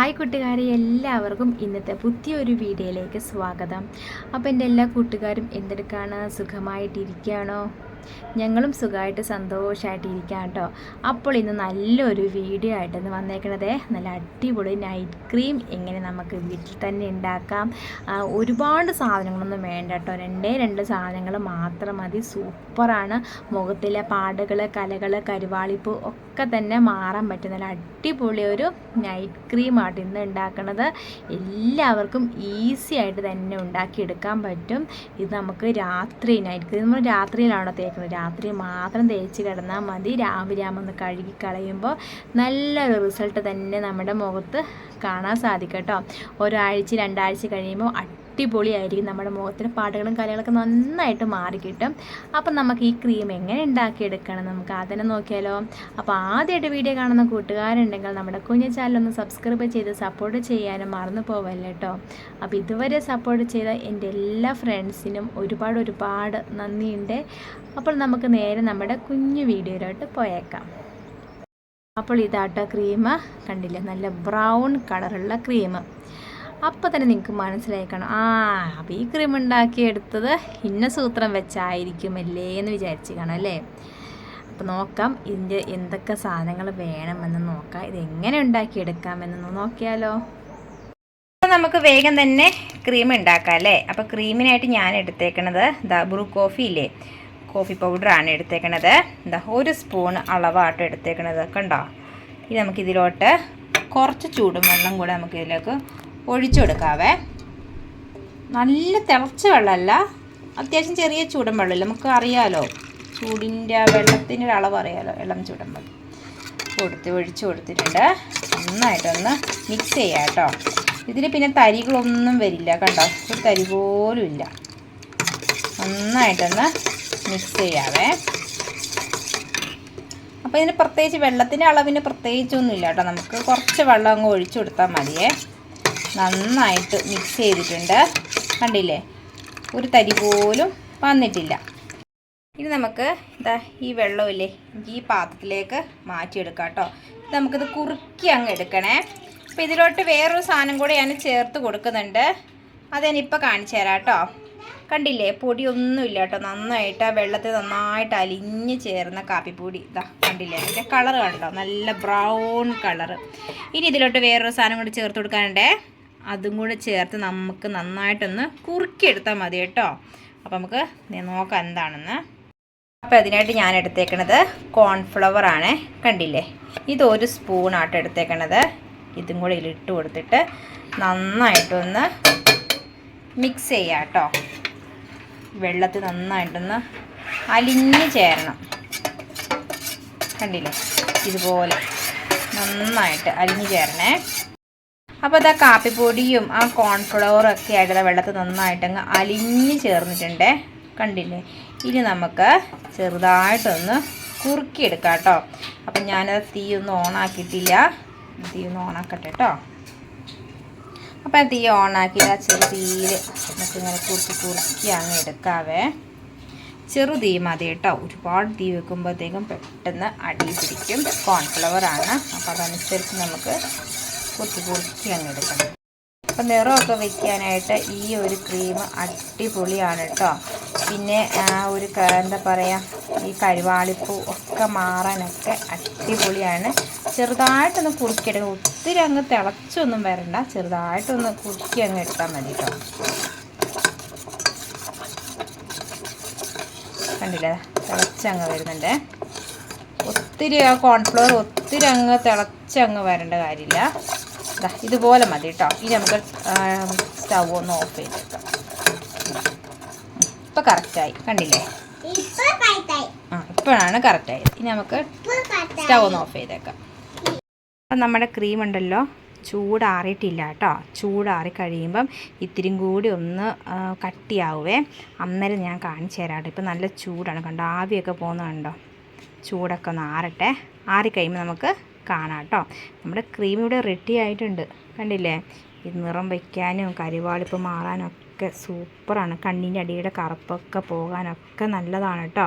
Hi കൂട്ടുകാരെ എല്ലാവർക്കും ഇന്നത്തെ പുതിയൊരു വീഡിയോയിലേക്ക് സ്വാഗതം. അപ്പോൾ എന്റെ എല്ലാ കൂട്ടുകാരും എന്തെടുക്കാണ്? സുഖമായിട്ടിരിക്കുകയാണോ? ഞങ്ങളും സുഖമായിട്ട് സന്തോഷമായിട്ട് ഇരിക്കാം കേട്ടോ. അപ്പോൾ ഇന്ന് നല്ലൊരു വീഡിയോ ആയിട്ടാണ് വന്നേക്കണത്. നല്ല അടിപൊളി നൈറ്റ് ക്രീം എങ്ങനെ നമുക്ക് വീട്ടിൽ തന്നെ ഉണ്ടാക്കാം. ഒരുപാട് സാധനങ്ങളൊന്നും വേണ്ട കേട്ടോ. രണ്ടേ രണ്ട് സാധനങ്ങൾ മാത്രം മതി. സൂപ്പറാണ്. മുഖത്തിലെ പാടുകൾ കലകൾ കരുവാളിപ്പ് ഒക്കെ തന്നെ മാറാൻ പറ്റും. നല്ല അടിപൊളി ഒരു നൈറ്റ് ക്രീമാണ് ഇന്ന് ഉണ്ടാക്കുന്നത് എല്ലാവർക്കും ഈസി ആയിട്ട് തന്നെ ഉണ്ടാക്കിയെടുക്കാൻ പറ്റും. ഇത് നമുക്ക് രാത്രി നൈറ്റ് ക്രീം നമ്മൾ രാത്രിയിലാണോ തേക്കുന്നത് രാത്രി മാത്രം തേച്ച് കിടന്നാൽ മതി. രാവിലെ ആകുമ്പോൾ ഒന്ന് കഴുകി കളയുമ്പോൾ നല്ല റിസൾട്ട് തന്നെ നമ്മുടെ മുഖത്ത് കാണാൻ സാധിക്കും കേട്ടോ. ഒരാഴ്ച രണ്ടാഴ്ച കഴിയുമ്പോൾ അടിപൊളിയായിരിക്കും നമ്മുടെ മുഖത്തിന്. പാടുകളും കലകളൊക്കെ നന്നായിട്ട് മാറിക്കിട്ടും അപ്പം നമുക്ക് ഈ ക്രീം എങ്ങനെ ഉണ്ടാക്കിയെടുക്കണം നമുക്ക് അതിനെ നോക്കിയാലോ. അപ്പോൾ ആദ്യമായിട്ട് വീഡിയോ കാണുന്ന കൂട്ടുകാരുണ്ടെങ്കിൽ നമ്മുടെ കുഞ്ഞു ചാനൽ ഒന്ന് സബ്സ്ക്രൈബ് ചെയ്ത് സപ്പോർട്ട് ചെയ്യാനും മറന്നു പോവല്ല കേട്ടോ. അപ്പോൾ ഇതുവരെ സപ്പോർട്ട് ചെയ്ത എന്റെ എല്ലാ ഫ്രണ്ട്സിനും ഒരുപാട് ഒരുപാട് നന്ദിയുണ്ട്. അപ്പോൾ നമുക്ക് നേരെ നമ്മുടെ കുഞ്ഞു വീഡിയോയിലോട്ട് പോയേക്കാം. അപ്പോൾ ഇതാട്ടോ ക്രീം കണ്ടില്ല? നല്ല ബ്രൗൺ കളറുള്ള ക്രീം അപ്പോൾ തന്നെ നിങ്ങൾക്ക് മനസ്സിലാക്കണം ആ അപ്പോൾ ഈ ക്രീം ഉണ്ടാക്കിയെടുത്തത് ഇന്ന സൂത്രം വെച്ചായിരിക്കുമല്ലേ എന്ന് വിചാരിച്ച് കാണും അല്ലേ? അപ്പോൾ നോക്കാം ഇതിന്റെ എന്തൊക്കെ സാധനങ്ങൾ വേണമെന്ന് നോക്കാം. ഇത് എങ്ങനെ ഉണ്ടാക്കിയെടുക്കാമെന്ന് നോക്കിയാലോ. നമുക്ക് വേഗം തന്നെ ക്രീം ഉണ്ടാക്കാം അല്ലേ? അപ്പോൾ ക്രീമിനായിട്ട് ഞാൻ എടുത്തേക്കണത് ദാ ബ്രൂ കോഫി ഇല്ലേ? കോഫി പൗഡറാണ് എടുത്തേക്കണത്. എന്താ ഒരു സ്പൂൺ അളവാട്ടോ എടുത്തേക്കണത്. കണ്ടോ? ഇത് നമുക്കിതിലോട്ട് കുറച്ച് ചൂടും വെള്ളം കൂടെ നമുക്ക് ഇതിലേക്ക് ഒഴിച്ചു കൊടുക്കാവേ നല്ല തിളച്ച വെള്ളമല്ല. അത്യാവശ്യം ചെറിയ ചൂടൻ വെള്ളമില്ല? നമുക്ക് അറിയാലോ. ചൂടിന്റെ ആ വെള്ളത്തിന്റെ ഒരു അളവ് അറിയാലോ. ഇളം ചൂടൻ വെള്ളം. കൊടുത്ത് ഒഴിച്ചു കൊടുത്തിട്ടുണ്ട്. നന്നായിട്ടൊന്ന് മിക്സ് ചെയ്യാം കേട്ടോ. ഇതിൽ പിന്നെ തരികളൊന്നും വരില്ല കണ്ടോ? ഒരു തരി പോലും ഇല്ല. നന്നായിട്ടൊന്ന് മിക്സ് ചെയ്യാവേ. അപ്പോൾ ഇതിന് പ്രത്യേകിച്ച് വെള്ളത്തിന്റെ അളവിന് പ്രത്യേകിച്ചൊന്നുമില്ല കേട്ടോ. നമുക്ക് കുറച്ച് വെള്ളം അങ്ങ് ഒഴിച്ചു കൊടുത്താൽ മതിയേ. നന്നായിട്ട് മിക്സ് ചെയ്തിട്ടുണ്ട്. കണ്ടില്ലേ? ഒരു തരി പോലും വന്നിട്ടില്ല. ഇനി നമുക്ക് ഇതാ ഈ വെള്ളമില്ലേ ഈ പാത്രത്തിലേക്ക് മാറ്റിയെടുക്കാം കേട്ടോ. ഇത് നമുക്കിത് കുറുക്കി അങ്ങ് എടുക്കണേ. അപ്പോൾ ഇതിലോട്ട് വേറൊരു സാധനം കൂടെ ഞാൻ ചേർത്ത് കൊടുക്കുന്നുണ്ട്. അതെനിപ്പോൾ കാണിച്ചു തരാം കേട്ടോ. കണ്ടില്ലേ? പൊടിയൊന്നുമില്ല കേട്ടോ. നന്നായിട്ട് ആ വെള്ളത്തിൽ നന്നായിട്ട് അലിഞ്ഞ് ചേർന്ന കാപ്പിപ്പൊടി. ഇതാ കണ്ടില്ലേ? അതിന്റെ കളർ കണ്ടോ? നല്ല ബ്രൗൺ കളറ് ഇനി ഇതിലോട്ട് വേറൊരു സാധനം കൂടി ചേർത്ത് കൊടുക്കാനുണ്ടേ. അതും കൂടെ ചേർത്ത് നമുക്ക് നന്നായിട്ടൊന്ന് കുറുക്കിയെടുത്താൽ മതി കേട്ടോ. അപ്പോൾ നമുക്ക് നോക്കാം എന്താണെന്ന്. അപ്പോൾ അതിനായിട്ട് ഞാൻ എടുത്തേക്കണത് കോൺഫ്ലവർ ആണ്. കണ്ടില്ലേ? ഇതൊരു സ്പൂൺ സ്പൂണായിട്ട് എടുത്തേക്കണത്. ഇതും കൂടെ ഇതിലിട്ട് കൊടുത്തിട്ട് നന്നായിട്ടൊന്ന് മിക്സ് ചെയ്യാം കേട്ടോ. വെള്ളത്തിൽ നന്നായിട്ടൊന്ന് അലിഞ്ഞ് ചേരണം. കണ്ടില്ലേ? ഇതുപോലെ നന്നായിട്ട് അലിഞ്ഞ് ചേരണേ. അപ്പോൾ അതാ കാപ്പിപ്പൊടിയും ആ കോൺഫ്ലവറും ഒക്കെ ആയിട്ട് വെള്ളത്തിൽ നന്നായിട്ടങ്ങ് അലിഞ്ഞ് ചേർന്നിട്ടുണ്ട്. കണ്ടില്ലേ? ഇനി നമുക്ക് ചെറുതായിട്ടൊന്ന് കുറുക്കിയെടുക്കാം കേട്ടോ. അപ്പം ഞാനത് തീ ഒന്നും ഓണാക്കിയിട്ടില്ല തീ ഒന്ന് ഓണാക്കട്ടെ കേട്ടോ. അപ്പം തീ ഓണാക്കി ആ ചെറു തീയിൽ നമുക്കിങ്ങനെ കുറുക്കി കുറുക്കി അങ്ങ് എടുക്കാവേ. ചെറു തീ മതി കേട്ടോ. ഒരുപാട് തീ വെക്കുമ്പോഴത്തേക്കും പെട്ടെന്ന് അടി പിടിക്കും. കോൺഫ്ലവറാണ് അപ്പോൾ അതനുസരിച്ച് നമുക്ക് കുത്തി കുറുക്കി അങ്ങ് എടുക്കണം. അപ്പം നിറമൊക്കെ വെക്കാനായിട്ട് ഈ ഒരു ക്രീം അടിപൊളിയാണ് കേട്ടോ പിന്നെ ആ ഒരു എന്താ പറയുക ഈ കരുവാളിപ്പൂ ഒക്കെ മാറാനൊക്കെ അടിപൊളിയാണ്. ചെറുതായിട്ടൊന്ന് കുറുക്കിയെടുക്കുക ഒത്തിരി അങ്ങ് തിളച്ചൊന്നും വരണ്ട. ചെറുതായിട്ടൊന്ന് കുറുക്കി അങ്ങ് എടുത്താൽ മതി കേട്ടോ കണ്ടില്ലേ? തിളച്ചങ്ങ് വരുന്നുണ്ട്. ഒത്തിരി ആ കോൺഫ്ലവർ ഒത്തിരി അങ്ങ് തിളച്ചങ്ങ് വരേണ്ട കാര്യമില്ല. ഇതുപോലെ മതി കേട്ടോ. ഇനി നമുക്ക് സ്റ്റൗ ഒന്ന് ഓഫ് ചെയ്തേക്കാം ഇപ്പം കറക്റ്റായി കണ്ടില്ലേ? ആ ഇപ്പോഴാണ് കറക്റ്റായത് ഇനി നമുക്ക് സ്റ്റൗ ഒന്ന് ഓഫ് ചെയ്തേക്കാം അപ്പം നമ്മുടെ ക്രീം ഉണ്ടല്ലോ. ചൂടാറിയിട്ടില്ല കേട്ടോ. ചൂടാറി കഴിയുമ്പം ഇത്തിരിയും കൂടി ഒന്ന് കട്ടിയാവേ കട്ടിയാവുമേ അന്നേരം ഞാൻ കാണിച്ചു തരാം കേട്ടോ. ഇപ്പം നല്ല ചൂടാണ്. കണ്ടോ ആവിയൊക്കെ പോകുന്നത് കണ്ടോ? ചൂടൊക്കെ ഒന്ന് ആറട്ടെ. ആറിക്കഴിയുമ്പോൾ നമുക്ക് കാണാം കേട്ടോ നമ്മുടെ ക്രീം ഇവിടെ റെഡി ആയിട്ടുണ്ട്. കണ്ടില്ലേ? ഇത് നിറം വയ്ക്കാനും കരിവാളിപ്പ് മാറാനും ഒക്കെ സൂപ്പറാണ് കണ്ണിന്റെ അടിയുടെ കറുപ്പൊക്കെ പോകാനൊക്കെ നല്ലതാണ് കേട്ടോ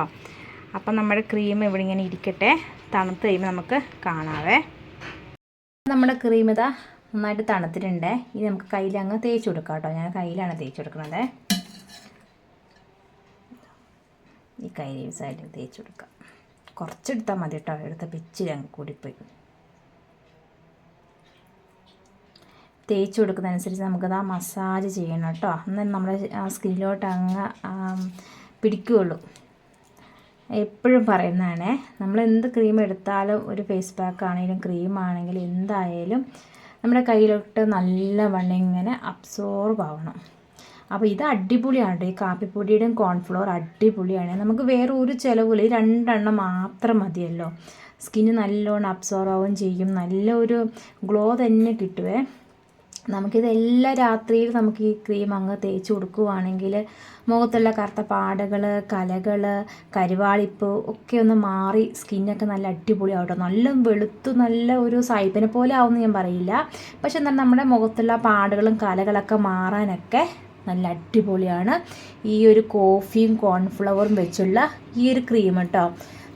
അപ്പം നമ്മുടെ ക്രീം ഇവിടെ ഇങ്ങനെ ഇരിക്കട്ടെ. തണുത്ത് കഴിയുമ്പോൾ നമുക്ക് കാണാവേ. നമ്മുടെ ക്രീം ഇതാ നന്നായിട്ട് തണുത്തിട്ടുണ്ട്. ഇത് നമുക്ക് കയ്യിൽ അങ്ങ് തേച്ച് കൊടുക്കാം കേട്ടോ ഞാൻ കയ്യിലാണ് തേച്ച് കൊടുക്കുന്നത്. ഈ കൈ സൈഡിൽ തേച്ച് കൊടുക്കാം. കുറച്ചെടുത്താൽ മതി കേട്ടോ എടുത്ത പിച്ചിൽ അങ്ങ് കൂടിപ്പോയി. തേച്ച് കൊടുക്കുന്നതനുസരിച്ച് നമുക്കത് ആ മസാജ് ചെയ്യണം കേട്ടോ. എന്നാൽ നമ്മുടെ സ്കിന്നിലോട്ട് അങ്ങ് പിടിക്കുകയുള്ളൂ. എപ്പോഴും പറയുന്നതാണേ നമ്മൾ എന്ത് ക്രീം എടുത്താലും ഒരു ഫേസ് പാക്ക് ആണെങ്കിലും ക്രീം ആണെങ്കിലും എന്തായാലും നമ്മുടെ കയ്യിലോട്ട് നല്ല വണ്ണം ഇങ്ങനെ അബ്സോർബ് ആവണം. അപ്പോൾ ഇത് അടിപൊളിയാണ് ഈ കാപ്പിപ്പൊടിയുടെയും കോൺഫ്ലോർ അടിപൊളിയാണ്. നമുക്ക് വേറെ ഒരു ചിലവില്ല. ഈ രണ്ടെണ്ണം മാത്രം മതിയല്ലോ. സ്കിന്ന് നല്ലോണം അബ്സോർവ് ആവുകയും ചെയ്യും. നല്ലൊരു ഗ്ലോ തന്നെ കിട്ടുവേ. നമുക്കിത് രാത്രിയിൽ നമുക്ക് ഈ ക്രീം അങ്ങ് തേച്ച് കൊടുക്കുവാണെങ്കിൽ മുഖത്തുള്ള കറുത്ത പാടുകൾ കലകൾ കരുവാളിപ്പ് ഒക്കെ ഒന്ന് മാറി സ്കിന്നൊക്കെ നല്ല അടിപൊളിയാവട്ടെ. നല്ല വെളുത്തു നല്ല ഒരു സായിപ്പിനെ പോലെ ആവുമെന്ന് ഞാൻ പറയില്ല. പക്ഷെ എന്നാൽ നമ്മുടെ മുഖത്തുള്ള പാടുകളും കലകളൊക്കെ മാറാനൊക്കെ നല്ല അടിപൊളിയാണ്. ഈ ഒരു കോഫിയും കോൺഫ്ലവറും വെച്ചുള്ള ഈ ഒരു ക്രീം കേട്ടോ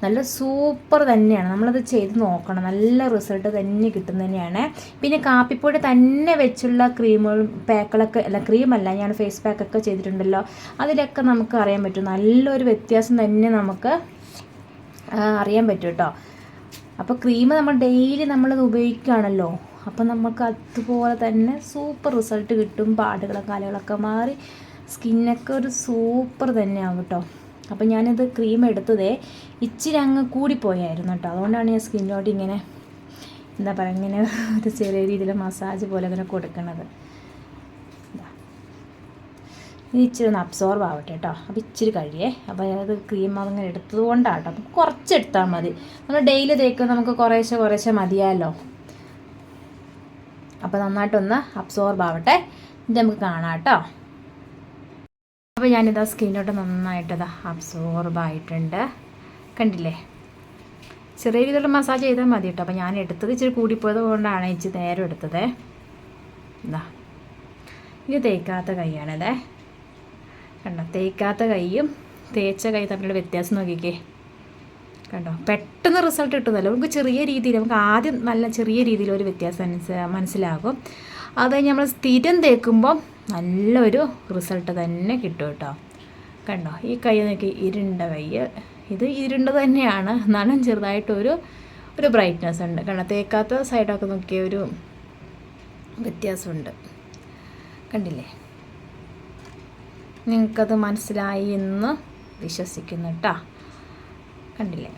നല്ല സൂപ്പർ തന്നെയാണ്. നമ്മളത് ചെയ്ത് നോക്കണം. നല്ല റിസൾട്ട് തന്നെ കിട്ടുന്ന തന്നെയാണ്. പിന്നെ കാപ്പിപ്പൊടി തന്നെ വെച്ചുള്ള ക്രീമുകളും പാക്കുകളൊക്കെ അല്ല ക്രീമല്ല ഞാൻ ഫേസ് പാക്കൊക്കെ ചെയ്തിട്ടുണ്ടല്ലോ. അതിലൊക്കെ നമുക്ക് അറിയാൻ പറ്റും. നല്ലൊരു വ്യത്യാസം തന്നെ നമുക്ക് അറിയാൻ പറ്റും കേട്ടോ അപ്പോൾ ക്രീം നമ്മൾ ഡെയിലി നമ്മളത് ഉപയോഗിക്കുകയാണല്ലോ. അപ്പം നമുക്ക് അതുപോലെ തന്നെ സൂപ്പർ റിസൾട്ട് കിട്ടും. പാടുകളും കാലുകളൊക്കെ മാറി സ്കിന്നൊക്കെ ഒരു സൂപ്പർ തന്നെയാവും കേട്ടോ അപ്പോൾ ഞാനിത് ക്രീം എടുത്തതേ ഇച്ചിരി അങ്ങ് കൂടിപ്പോയായിരുന്നു കേട്ടോ. അതുകൊണ്ടാണ് ഞാൻ സ്കിന്നിലോട്ട് ഇങ്ങനെ എന്താ പറയുക ഇങ്ങനെ ഒരു ചെറിയ രീതിയിൽ മസാജ് പോലെ ഇങ്ങനെ കൊടുക്കുന്നത് ഇത്. ഇച്ചിരി ഒന്ന് അബ്സോർബ് ആവട്ടെ കേട്ടോ. അപ്പോൾ ഇച്ചിരി കഴിയേ. അപ്പോൾ അത് ക്രീം അങ്ങനെ എടുത്തത് കൊണ്ടാണ് കേട്ടോ. അപ്പോൾ കുറച്ചെടുത്താൽ മതി. നമ്മൾ ഡെയിലി തേക്കുമ്പോൾ നമുക്ക് കുറേശ്ശെ കുറേശ്ശെ മതിയാലോ. അപ്പോൾ നന്നായിട്ടൊന്ന് അബ്സോർബ് ആവട്ടെ. ഇത് നമുക്ക് കാണാം കേട്ടോ. അപ്പോൾ ഞാനിതാ സ്കിന്നോട്ട് നന്നായിട്ടത് അബ്സോർബ് ആയിട്ടുണ്ട്. കണ്ടില്ലേ? ചെറിയ രീതിയിലുള്ള മസാജ് ചെയ്താൽ മതി കേട്ടോ അപ്പോൾ ഞാൻ എടുത്തത് ഇച്ചിരി കൂടിപ്പോയത് കൊണ്ടാണ് ഇച്ചിരി നേരം എടുത്തത്. എന്താ ഇത് തേക്കാത്ത കൈയാണിതേ. കണ്ടോ? തേക്കാത്ത കൈയും തേച്ച കൈ തമ്മിലുള്ള വ്യത്യാസം നോക്കിക്കേ. കണ്ടോ? പെട്ടെന്ന് റിസൾട്ട് കിട്ടുന്നല്ലോ. നമുക്ക് ചെറിയ രീതിയിൽ നമുക്ക് ആദ്യം നല്ല ചെറിയ രീതിയിൽ ഒരു വ്യത്യാസം മനസ്സിലാകും. അത് നമ്മൾ സ്ഥിരം തേക്കുമ്പം നല്ലൊരു റിസൾട്ട് തന്നെ കിട്ടും കേട്ടോ. കണ്ടോ ഈ കൈ നോക്കി ഇരുണ്ട കൈ ഇത് ഇരുണ്ട തന്നെയാണ്. എന്നാലും ചെറുതായിട്ടൊരു ഒരു ബ്രൈറ്റ്നെസ് ഉണ്ട്. കണ്ടോ തേക്കാത്ത സൈഡൊക്കെ നോക്കിയ ഒരു വ്യത്യാസമുണ്ട്. കണ്ടില്ലേ? നിങ്ങൾക്കത് മനസ്സിലായി എന്ന് വിശ്വസിക്കുന്നു കേട്ടോ. കണ്ടില്ലേ?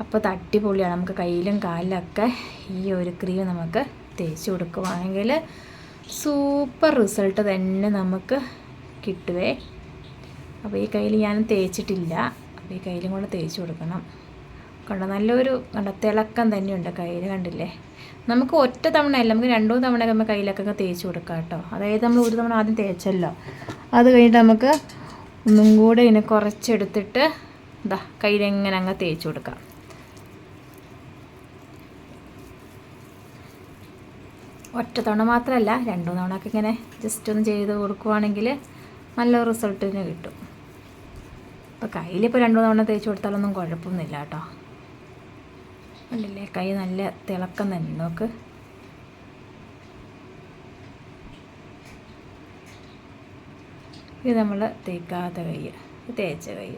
അപ്പോൾ തട്ടിപ്പൊളിയാണ് നമുക്ക് കയ്യിലും കാലിലൊക്കെ ഈ ഒരു ക്രീം നമുക്ക് തേച്ച് കൊടുക്കുവാണെങ്കിൽ സൂപ്പർ റിസൾട്ട് തന്നെ നമുക്ക് കിട്ടുവേ. അപ്പോൾ ഈ കയ്യിൽ ഞാൻ തേച്ചിട്ടില്ല. അപ്പോൾ ഈ കയ്യിലും കൂടെ തേച്ച് കൊടുക്കണം. കണ്ടോ? നല്ലൊരു കണ്ട? തിളക്കം തന്നെയുണ്ട് കയ്യിൽ കണ്ടില്ലേ? നമുക്ക് ഒറ്റ തവണ അല്ല നമുക്ക് രണ്ടോ തവണ നമ്മൾ കയ്യിലൊക്കെ തേച്ച് കൊടുക്കാം കേട്ടോ. അതായത് നമ്മൾ ഒരു തവണ ആദ്യം തേച്ചല്ലോ. അത് കഴിഞ്ഞിട്ട് നമുക്ക് ഒന്നും കൂടെ ഇങ്ങനെ കുറച്ചെടുത്തിട്ട് ഇതാ കയ്യിലെങ്ങനെ അങ്ങ് തേച്ച് കൊടുക്കാം. ഒറ്റ തവണ മാത്രമല്ല രണ്ടു തവണ ഒക്കെ ഇങ്ങനെ ജസ്റ്റ് ഒന്ന് ചെയ്ത് കൊടുക്കുവാണെങ്കിൽ നല്ല റിസൾട്ടിന് കിട്ടും. ഇപ്പോൾ കയ്യിലിപ്പോൾ രണ്ടു തവണ തേച്ച് കൊടുത്താലൊന്നും കുഴപ്പമൊന്നുമില്ല കേട്ടോ. അല്ലല്ലേ കൈ നല്ല തിളക്കം തന്നെ നോക്ക്. ഇത് നമ്മൾ തേക്കാത്ത കൈ തേച്ച കൈ.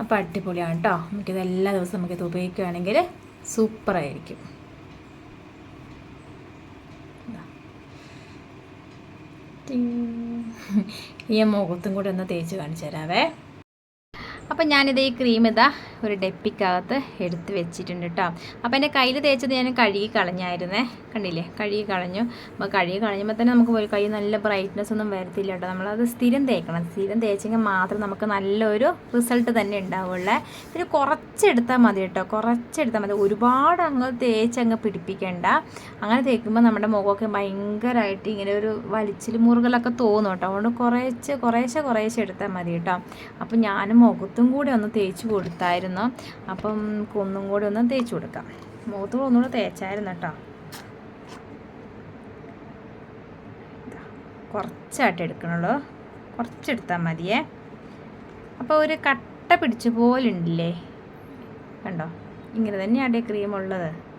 അപ്പം അടിപൊളിയാണ് കേട്ടോ. നമുക്കിത് എല്ലാ ദിവസവും നമുക്കിത് ഉപയോഗിക്കുകയാണെങ്കിൽ സൂപ്പറായിരിക്കും ഈ മുഖത്തും കൂടെ ഒന്ന് തേച്ച് കാണിച്ചു തരാവേ. അപ്പം ഞാനിത് ഈ ക്രീം ഇതാ ഒരു ഡെപ്പിക്കകത്ത് എടുത്ത് വെച്ചിട്ടുണ്ട് കേട്ടോ അപ്പോൾ എന്റെ കയ്യിൽ തേച്ചത് ഞാൻ കഴുകി കളഞ്ഞായിരുന്നേ. കണ്ടില്ലേ? കഴുകി കളഞ്ഞു. അപ്പോൾ കഴുകി കളഞ്ഞപ്പോൾ തന്നെ നമുക്ക് ഒരു കൈ നല്ല ബ്രൈറ്റ്നസ് ഒന്നും വരത്തില്ല കേട്ടോ നമ്മളത് സ്ഥിരം തേക്കണം. സ്ഥിരം തേച്ചെങ്കിൽ മാത്രം നമുക്ക് നല്ലൊരു റിസൾട്ട് തന്നെ ഉണ്ടാവുള്ളേ. പിന്നെ കുറച്ചെടുത്താൽ മതി കേട്ടോ കുറച്ചെടുത്താൽ മതി. ഒരുപാട് അങ്ങ് തേച്ച് അങ്ങ് പിടിപ്പിക്കേണ്ട. അങ്ങനെ തേക്കുമ്പോൾ നമ്മുടെ മുഖമൊക്കെ ഭയങ്കരമായിട്ട് ഇങ്ങനെ ഒരു വലിച്ചിൽ മുറുകലൊക്കെ തോന്നും കേട്ടോ അതുകൊണ്ട് കുറേശ്ശെ കുറേശ്ശെ കുറേശ്ശെ എടുത്താൽ മതി കേട്ടോ അപ്പോൾ ഞാനും മുഖത്തും കൂടെ ഒന്ന് തേച്ച് കൊടുത്തായിരുന്നു. അപ്പം ഒന്നും കൂടി ഒന്ന് തേച്ച് കൊടുക്കാം. മുഖത്ത് ഒന്നുകൂടെ തേച്ചായിരുന്നു കേട്ടോ. കുറച്ചായിട്ട് എടുക്കണുള്ളൂ. കുറച്ചെടുത്താൽ മതിയേ. അപ്പോൾ ഒരു കട്ട പിടിച്ച പോലെ ഉണ്ടല്ലേ? കണ്ടോ? ഇങ്ങനെ തന്നെയാണ് ക്രീം ഉള്ളത്.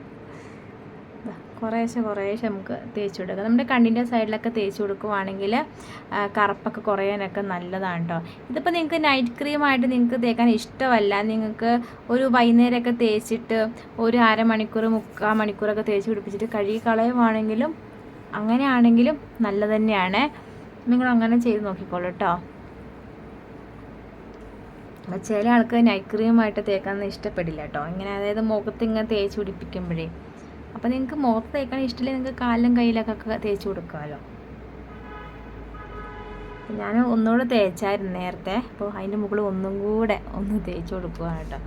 കുറേശ്ശെ കുറേശ്ശെ നമുക്ക് തേച്ച് കൊടുക്കാം. നമ്മുടെ കണ്ണിന്റെ സൈഡിലൊക്കെ തേച്ച് കൊടുക്കുവാണെങ്കിൽ കറുപ്പൊക്കെ കുറയാനൊക്കെ നല്ലതാണ് കേട്ടോ ഇതിപ്പോൾ നിങ്ങൾക്ക് നൈറ്റ് ക്രീമായിട്ട് നിങ്ങൾക്ക് തേക്കാൻ ഇഷ്ടമല്ല. നിങ്ങൾക്ക് ഒരു വൈകുന്നേരമൊക്കെ തേച്ചിട്ട് ഒരു അരമണിക്കൂർ മുക്കാൽ മണിക്കൂറൊക്കെ തേച്ച് പിടിപ്പിച്ചിട്ട് കഴുകി കളയുവാണെങ്കിലും അങ്ങനെയാണെങ്കിലും നല്ല തന്നെയാണ്. നിങ്ങൾ അങ്ങനെ ചെയ്ത് നോക്കിക്കോളൂ കേട്ടോ ചില ആൾക്ക് നൈറ്റ് ക്രീമായിട്ട് തേക്കാൻ ഇഷ്ടപ്പെടില്ല കേട്ടോ ഇങ്ങനെ അതായത് മുഖത്ത് ഇങ്ങനെ തേച്ച് പിടിപ്പിക്കുമ്പോഴേ. അപ്പോൾ നിങ്ങൾക്ക് മുഖത്ത് തേക്കാൻ ഇഷ്ടമില്ല നിങ്ങൾക്ക് കാലിലും കയ്യിലൊക്കെ തേച്ച് കൊടുക്കാമല്ലോ ഞാൻ ഒന്നുകൂടെ തേച്ചായിരുന്നു നേരത്തെ. അപ്പോൾ അതിന്റെ മുകളിൽ ഒന്നും കൂടെ ഒന്ന് തേച്ച് കൊടുക്കുകയാണ് കേട്ടോ.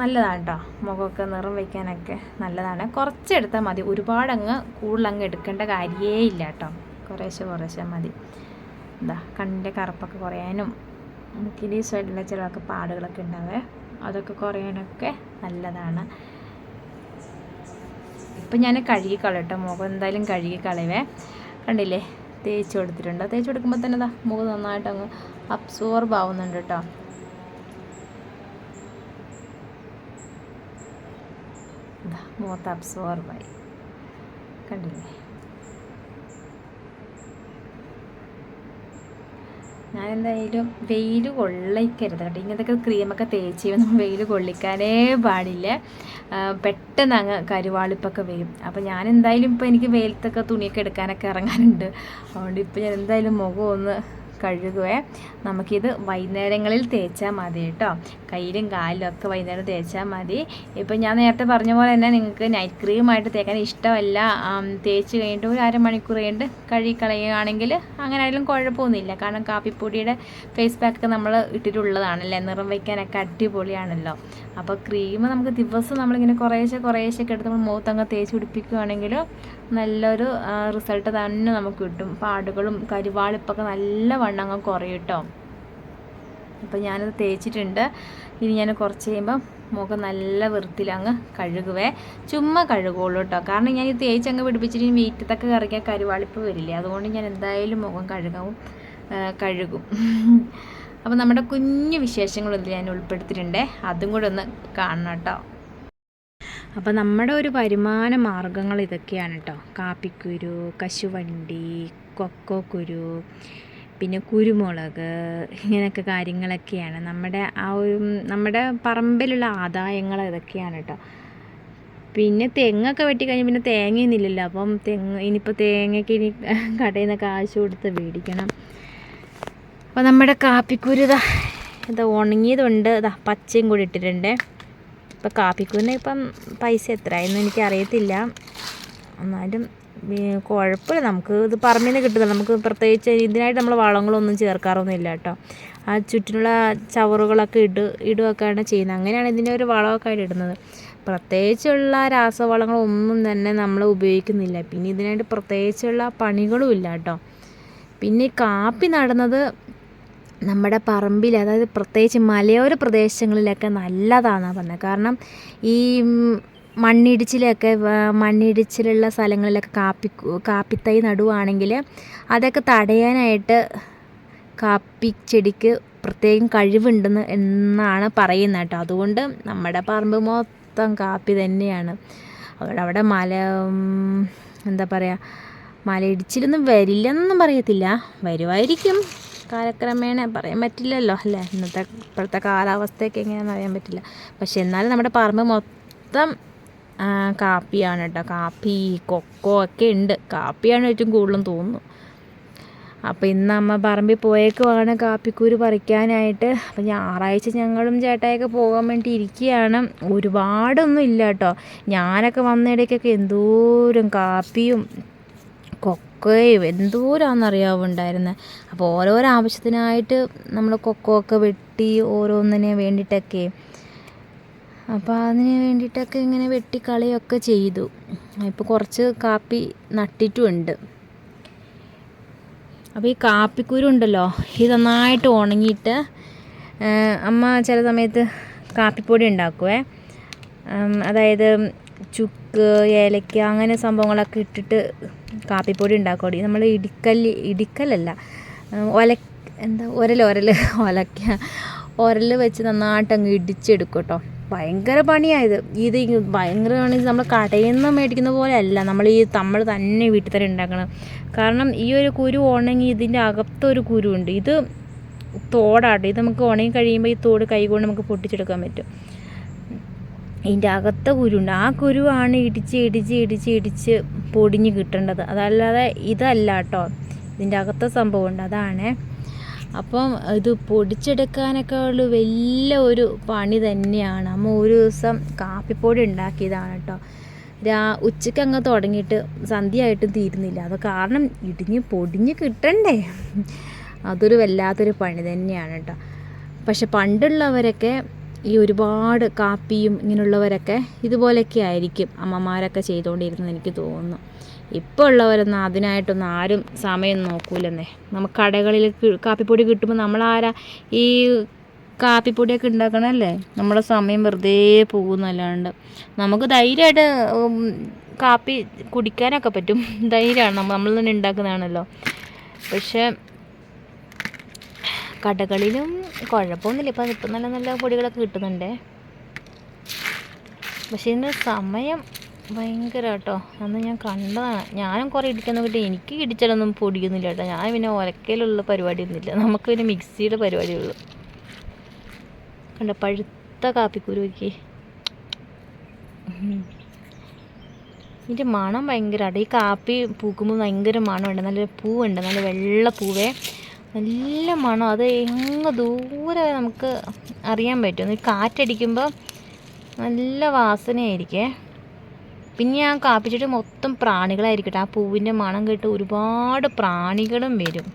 നല്ലതാണ് കേട്ടോ. മുഖമൊക്കെ നിറം വയ്ക്കാനൊക്കെ നല്ലതാണ്. കുറച്ചെടുത്താൽ മതി. ഒരുപാടങ്ങ് കൂടുതലങ്ങ് എടുക്കേണ്ട കാര്യമേ ഇല്ല കേട്ടോ. കുറേശ്ശെ കുറേശ്ശെ മതി. എന്താ കണ്ണിന്റെ കറുപ്പൊക്കെ കുറയാനും മുക്കിന്റെ സൈഡിലെ ചിലവൊക്കെ പാടുകളൊക്കെ ഉണ്ടാവേ അതൊക്കെ കുറയാനൊക്കെ നല്ലതാണ്. ഇപ്പം ഞാൻ കഴുകി കളയട്ടെ മുഖം എന്തായാലും കഴുകി കളയവേ. കണ്ടില്ലേ? തേച്ച് കൊടുത്തിട്ടുണ്ട്. തേച്ച് കൊടുക്കുമ്പോൾ തന്നെ ദാ മുഖം നന്നായിട്ട് അങ്ങ് അബ്സോർബ് ആവുന്നുണ്ട് കേട്ടോ. മുഖത്ത് അബ്സോർബായി കണ്ടില്ലേ? ഞാൻ എന്തായാലും വെയിൽ കൊള്ളിക്കരുത് കേട്ടോ. ഇങ്ങനത്തെ ക്രീമൊക്കെ തേച്ച് കഴിയുമ്പോൾ വെയിൽ കൊള്ളിക്കാനേ പാടില്ല. പെട്ടെന്ന് അങ്ങ് കരുവാളിപ്പൊക്കെ വരും. അപ്പോൾ ഞാൻ എന്തായാലും ഇപ്പോൾ എനിക്ക് വെയിലത്തൊക്കെ തുണിയൊക്കെ എടുക്കാനൊക്കെ ഇറങ്ങാനുണ്ട്. അതുകൊണ്ട് ഇപ്പോൾ ഞാൻ എന്തായാലും മുഖം ഒന്ന് കഴുകുവേ. നമുക്കിത് വൈകുന്നേരങ്ങളിൽ തേച്ചാൽ മതി കേട്ടോ. കയ്യിലും കാലിലും ഒക്കെ വൈകുന്നേരം തേച്ചാൽ മതി. ഇപ്പം ഞാൻ നേരത്തെ പറഞ്ഞ പോലെ തന്നെ നിങ്ങൾക്ക് നൈറ്റ് ക്രീമായിട്ട് തേക്കാൻ ഇഷ്ടമല്ല. തേച്ച് കഴിഞ്ഞിട്ട് ഒരു അരമണിക്കൂർ കഴിഞ്ഞിട്ട് കഴുകി കളയുകയാണെങ്കിൽ അങ്ങനെ ആയാലും കുഴപ്പമൊന്നുമില്ല. കാരണം കാപ്പിപ്പൊടിയുടെ ഫേസ് പാക്കൊക്കെ നമ്മൾ ഇട്ടിട്ടുള്ളതാണല്ലേ? നിറം വയ്ക്കാനൊക്കെ അടിപൊളിയാണല്ലോ. അപ്പോൾ ക്രീം നമുക്ക് ദിവസം നമ്മളിങ്ങനെ കുറേശ്ശെ കുറേശ്ശെ ഒക്കെ എടുത്ത് നമ്മൾ മുഖത്തങ്ങ് തേച്ച് പിടിപ്പിക്കുകയാണെങ്കിൽ നല്ലൊരു റിസൾട്ട് തന്നെ നമുക്ക് കിട്ടും. പാടുകളും കരിവാളിപ്പൊക്കെ നല്ല വണ്ണം അങ്ങ് കുറയും കേട്ടോ അപ്പോൾ ഞാനത് തേച്ചിട്ടുണ്ട്. ഇനി ഞാൻ കുറച്ച് കഴിയുമ്പം മുഖം നല്ല വൃത്തിയിൽ അങ്ങ് കഴുകുവേ. ചുമ്മാ കഴുകുള്ളൂ കേട്ടോ. കാരണം ഞാൻ ഈ തേച്ച് അങ്ങ് പിടിപ്പിച്ചിട്ട് ഇനി വീറ്റത്തൊക്കെ കറിക്കാൻ കരുവാളിപ്പ് വരില്ലേ. അതുകൊണ്ട് ഞാൻ എന്തായാലും മുഖം കഴുകാവും കഴുകും. അപ്പോൾ നമ്മുടെ കുഞ്ഞു വിശേഷങ്ങളൊന്നും ഞാൻ ഉൾപ്പെടുത്തിയിട്ടുണ്ട്. അതും കൂടെ ഒന്ന് കാണണം കേട്ടോ. അപ്പോൾ നമ്മുടെ ഒരു വരുമാന മാർഗങ്ങൾ ഇതൊക്കെയാണ് കേട്ടോ കാപ്പിക്കുരു കശുവണ്ടി കൊക്കോ കുരു പിന്നെ കുരുമുളക് ഇങ്ങനെയൊക്കെ കാര്യങ്ങളൊക്കെയാണ്. നമ്മുടെ ആ ഒരു നമ്മുടെ പറമ്പിലുള്ള ആദായങ്ങൾ ഇതൊക്കെയാണ് കേട്ടോ പിന്നെ തെങ്ങൊക്കെ വെട്ടി കഴിഞ്ഞ് പിന്നെ തേങ്ങയൊന്നുമില്ലല്ലോ അപ്പം തെങ്ങ് ഇനിയിപ്പോൾ തേങ്ങയ്ക്ക് ഇനി കടയിൽ നിന്ന് കാശ് കൊടുത്ത് മേടിക്കണം. അപ്പോൾ നമ്മുടെ കാപ്പിക്കുരു ഇതാ ഇതാ ഉണങ്ങിയതുണ്ട്. ഇതാ പച്ചയും കൂടി ഇട്ടിട്ടുണ്ട്. ഇപ്പോൾ കാപ്പിക്കുരിന് ഇപ്പം പൈസ എത്രയായെന്ന് എനിക്കറിയത്തില്ല. എന്നാലും ഈ കുഴപ്പമില്ല. നമുക്ക് ഇത് പറമ്പിൽ കിട്ടുന്നില്ല നമുക്ക് പ്രത്യേകിച്ച് ഇതിനായിട്ട് നമ്മൾ വളങ്ങളൊന്നും ചേർക്കാറൊന്നുമില്ല കേട്ടോ. ആ ചുറ്റിനുള്ള ചവറുകളൊക്കെ ഇട് ഇടുകയൊക്കെയാണ് ചെയ്യുന്നത്. അങ്ങനെയാണ് ഇതിന്റെ ഒരു വളമൊക്കെ ആയിട്ട് ഇടുന്നത്. പ്രത്യേകിച്ചുള്ള രാസവളങ്ങളൊന്നും തന്നെ നമ്മൾ ഉപയോഗിക്കുന്നില്ല. പിന്നെ ഇതിനായിട്ട് പ്രത്യേകിച്ചുള്ള പണികളും ഇല്ല കേട്ടോ. പിന്നെ കാപ്പി നടുന്നത് നമ്മുടെ പറമ്പിൽ അതായത് പ്രത്യേകിച്ച് മലയോര പ്രദേശങ്ങളിലൊക്കെ നല്ലതാണെന്നാണ് പറഞ്ഞത് കാരണം ഈ മണ്ണിടിച്ചിലൊക്കെ മണ്ണിടിച്ചിലുള്ള സ്ഥലങ്ങളിലൊക്കെ കാപ്പി കാപ്പിത്തൈ നടുവാണെങ്കിൽ അതൊക്കെ തടയാനായിട്ട് കാപ്പി ചെടിക്ക് പ്രത്യേകം കഴിവുണ്ടെന്ന് എന്നാണ് പറയുന്നത് കേട്ടോ അതുകൊണ്ട് നമ്മുടെ പറമ്പ് മൊത്തം കാപ്പി തന്നെയാണ്. അവിടെ അവിടെ മല എന്താ പറയുക മലയിടിച്ചിലൊന്നും വരില്ലെന്നൊന്നും പറയത്തില്ല. വരുമായിരിക്കും കാലക്രമേണ പറയാൻ പറ്റില്ലല്ലോ അല്ലേ? ഇന്നത്തെ ഇപ്പോഴത്തെ കാലാവസ്ഥയൊക്കെ എങ്ങനെയാണെന്ന് അറിയാൻ പറ്റില്ല. പക്ഷെ എന്നാലും നമ്മുടെ പറമ്പ് മൊത്തം കാപ്പിയാണ് കേട്ടോ. കാപ്പി കൊക്കോ ഒക്കെ ഉണ്ട്. കാപ്പിയാണ് ഏറ്റവും കൂടുതലും തോന്നുന്നു. അപ്പോൾ ഇന്ന് അമ്മ പറമ്പിൽ പോയേക്കുവാണ് കാപ്പിക്കൂര് പറിക്കാനായിട്ട്. അപ്പോൾ ഞായറാഴ്ച ഞങ്ങളും ചേട്ടായൊക്കെ പോകാൻ വേണ്ടി ഇരിക്കുകയാണ്. ഒരുപാടൊന്നും ഇല്ല കേട്ടോ. ഞാനൊക്കെ വന്നിടയ്ക്കൊക്കെ എന്തോരം കാപ്പിയും കൊക്കോയും എന്തോരാണെന്നറിയാവോ ഉണ്ടായിരുന്നത് അപ്പോൾ ഓരോരോ ആവശ്യത്തിനായിട്ട് നമ്മൾ കൊക്കോ ഒക്കെ വെട്ടി ഓരോന്നിനെ വേണ്ടിയിട്ടൊക്കെ അപ്പോൾ അതിന് വേണ്ടിയിട്ടൊക്കെ ഇങ്ങനെ വെട്ടിക്കളിയൊക്കെ ചെയ്തു. ഇപ്പോൾ കുറച്ച് കാപ്പി നട്ടിട്ടുമുണ്ട്. അപ്പോൾ ഈ കാപ്പിക്കുരു ഉണ്ടല്ലോ ഇത് നന്നായിട്ട് ഉണങ്ങിയിട്ട് അമ്മ ചില സമയത്ത് കാപ്പിപ്പൊടി ഉണ്ടാക്കുവേ. അതായത് ചുക്ക് ഏലക്ക അങ്ങനെ സംഭവങ്ങളൊക്കെ ഇട്ടിട്ട് കാപ്പിപ്പൊടി ഉണ്ടാക്കുമടി നമ്മൾ ഇടിക്കല്ല് ഇടിക്കലല്ല ഒല എന്താ ഒരൽ ഒരൽ ഒലക്ക ഒരൽ വെച്ച് നന്നായിട്ട് അങ്ങ് ഇടിച്ചെടുക്കും കേട്ടോ. ഭയങ്കര പണിയായത് ഇത്. ഭയങ്കര പണി നമ്മൾ കടയിൽ നിന്ന് മേടിക്കുന്ന പോലെ അല്ല. നമ്മൾ ഈ നമ്മൾ തന്നെ വീട്ടിൽ തന്നെ ഉണ്ടാക്കണം. കാരണം ഈ ഒരു കുരു ഉണങ്ങി ഇതിന്റെ അകത്തൊരു കുരുണ്ട്. ഇത് തോടാട്ടോ. ഇത് നമുക്ക് ഉണങ്ങി കഴിയുമ്പോൾ ഈ തോട് കൈകൊണ്ട് നമുക്ക് പൊട്ടിച്ചെടുക്കാൻ പറ്റും. ഇതിന്റെ അകത്ത കുരുണ്ട്. ആ കുരുവാണ് ഇടിച്ച് ഇടിച്ച് ഇടിച്ച് ഇടിച്ച് പൊടിഞ്ഞ് കിട്ടേണ്ടത്. അതല്ലാതെ ഇതല്ല കേട്ടോ. ഇതിന്റെ അകത്തെ സംഭവമുണ്ട്. അതാണ്. അപ്പം ഇത് പൊടിച്ചെടുക്കാനൊക്കെ ഉള്ള വലിയ ഒരു പണി തന്നെയാണ്. അമ്മ ഒരു ദിവസം കാപ്പിപ്പൊടി ഉണ്ടാക്കിയതാണ് കേട്ടോ. രാ ഉച്ചയ്ക്ക് അങ്ങ് തുടങ്ങിയിട്ട് സന്ധ്യയായിട്ടും തീരുന്നില്ല. അത് കാരണം ഇടിഞ്ഞ് പൊടിഞ്ഞ് കിട്ടണ്ടേ? അതൊരു വല്ലാത്തൊരു പണി തന്നെയാണ് കേട്ടോ. പക്ഷെ പണ്ടുള്ളവരൊക്കെ ഈ ഒരുപാട് കാപ്പിയും ഇങ്ങനെയുള്ളവരൊക്കെ ഇതുപോലെയൊക്കെ ആയിരിക്കും അമ്മമാരൊക്കെ ചെയ്തുകൊണ്ടിരുന്നത് എനിക്ക് തോന്നുന്നു. ഇപ്പോൾ ഉള്ളവരൊന്നും അതിനായിട്ടൊന്നും ആരും സമയം നോക്കൂലെന്നേ. നമുക്ക് കടകളിൽ കാപ്പിപ്പൊടി കിട്ടുമ്പോൾ നമ്മളാരാ ഈ കാപ്പിപ്പൊടിയൊക്കെ ഉണ്ടാക്കണല്ലേ? നമ്മുടെ സമയം വെറുതെ പോകുന്നല്ലാണ്ട് നമുക്ക് ധൈര്യമായിട്ട് കാപ്പി കുടിക്കാനൊക്കെ പറ്റും. ധൈര്യമാണ്. നമ്മൾ നമ്മൾ തന്നെ ഉണ്ടാക്കുന്നതാണല്ലോ. പക്ഷേ കടകളിലും കുഴപ്പമൊന്നുമില്ല. ഇപ്പം ഇപ്പം നല്ല നല്ല പൊടികളൊക്കെ കിട്ടുന്നുണ്ട്. പക്ഷേ ഇതിന് സമയം ഭയങ്കര കേട്ടോ അന്ന് ഞാൻ കണ്ടതാണ്. ഞാനും കുറേ ഇടിക്കാൻ നോക്കിയിട്ട് എനിക്ക് ഇടിച്ചാലൊന്നും പൊടിയൊന്നുമില്ല കേട്ടോ. ഞാൻ പിന്നെ ഒരക്കയിലുള്ള പരിപാടിയൊന്നുമില്ല. നമുക്ക് പിന്നെ മിക്സിയുടെ പരിപാടിയുള്ളൂ. കണ്ട പഴുത്ത കാപ്പിക്കുരു നോക്കി ഇതിന്റെ മണം ഭയങ്കരമാണ് ഈ കാപ്പി പൂക്കുമ്പോൾ ഭയങ്കര മണമുണ്ട്. നല്ല പൂവുണ്ട്. നല്ല വെള്ള പൂവേ. നല്ല മണം. അത് എങ്ങ് ദൂരെ നമുക്ക് അറിയാൻ പറ്റും. ഈ കാറ്റടിക്കുമ്പോൾ നല്ല വാസനയായിരിക്കേ. പിന്നെ ആ കാപ്പിച്ചെടി മൊത്തം പ്രാണികളായിരിക്കട്ടെ. ആ പൂവിന്റെ മണം കേട്ട് ഒരുപാട് പ്രാണികളും വരും.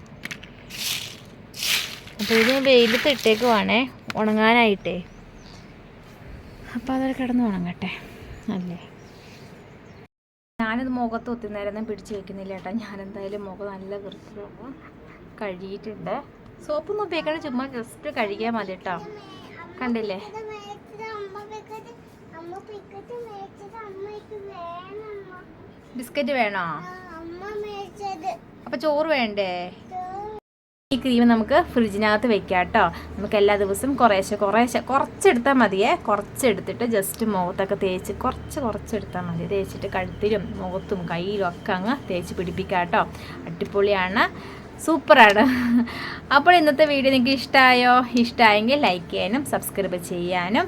അപ്പോൾ ഇത് വെയിലത്ത് ഇട്ടേക്കുവാണേ. ഉണങ്ങാനായിട്ടേ. അപ്പോൾ അതൊക്കെ കിടന്ന് ഉണങ്ങട്ടെ. അല്ലേ? ഞാനിത് മുഖത്ത് ഒത്തിരി നേരം പിടിച്ച് വെക്കുന്നില്ല കേട്ടോ. ഞാനെന്തായാലും മുഖം നല്ല വൃത്തിയാവും കഴുകിയിട്ടുണ്ട്. സോപ്പൊന്നും ഉപയോഗിക്കണം ചുമ്മാ ജസ്റ്റ് കഴുകിയാൽ മതി കേട്ടോ കണ്ടില്ലേ? ബിസ്ക്കറ്റ് വേണോ? അപ്പൊ ചോറ് വേണ്ടേ? ഈ ക്രീം നമുക്ക് ഫ്രിഡ്ജിനകത്ത് വെക്കാം കേട്ടോ നമുക്ക് എല്ലാ ദിവസവും കുറേശ്ശെ കുറേശ്ശെ കുറച്ചെടുത്താൽ മതിയേ. കുറച്ചെടുത്തിട്ട് ജസ്റ്റ് മുഖത്തൊക്കെ തേച്ച് കുറച്ച് കുറച്ചെടുത്താൽ മതി. തേച്ചിട്ട് കഴുത്തിലും മുഖത്തും കയ്യിലും ഒക്കെ അങ്ങ് തേച്ച് പിടിപ്പിക്കാം കേട്ടോ അടിപൊളിയാണ്. സൂപ്പറാണ്. അപ്പോൾ ഇന്നത്തെ വീഡിയോ നിങ്ങൾക്ക് ഇഷ്ടമായോ ഇഷ്ടമായെങ്കിൽ ലൈക്ക് ചെയ്യാനും സബ്സ്ക്രൈബ് ചെയ്യാനും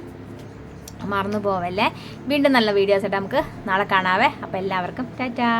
മറന്നു പോവല്ലേ? വീണ്ടും നല്ല വീഡിയോസ് ആയിട്ട് നമുക്ക് നാളെ കാണാവേ. അപ്പോൾ എല്ലാവർക്കും ടാറ്റാ.